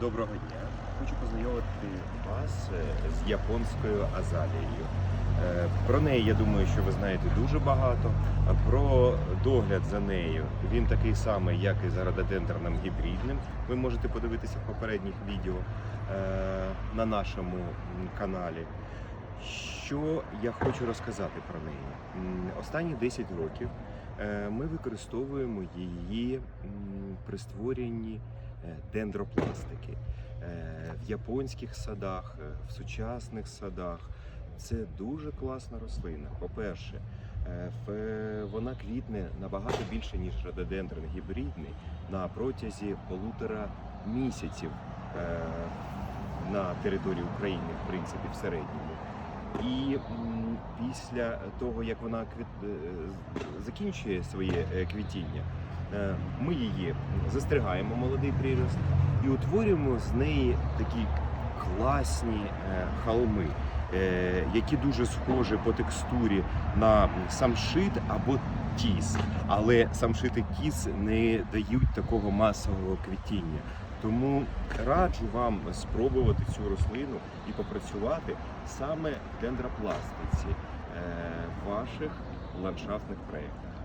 Доброго дня. Хочу познайомити вас е, з японською азалією. Е, Про неї я думаю, що ви знаєте дуже багато. Про догляд за нею він такий самий, як і за рододендроном гібридним. Ви можете подивитися в попередніх відео е, на нашому каналі. Що я хочу розказати про неї? Останні 10 років ми використовуємо її при створенні дендропластики е, в японських садах, е, в сучасних садах. Це дуже класна рослина. По-перше, е, вона квітне набагато більше, ніж рододендрон гібридний на протязі полутора місяців е, на території України, в принципі, в середньому. І після того, як вона е, закінчує своє е, квітіння, е, ми її застригаємо молодий прирост і утворюємо з неї такі класні е, холми, е, які дуже схожі по текстурі на самшит або тіс. Але самшит і тіс не дають такого масового квітіння. Тому раджу вам спробувати цю рослину і попрацювати саме в дендропластиці е, ваших ландшафтних проєктах.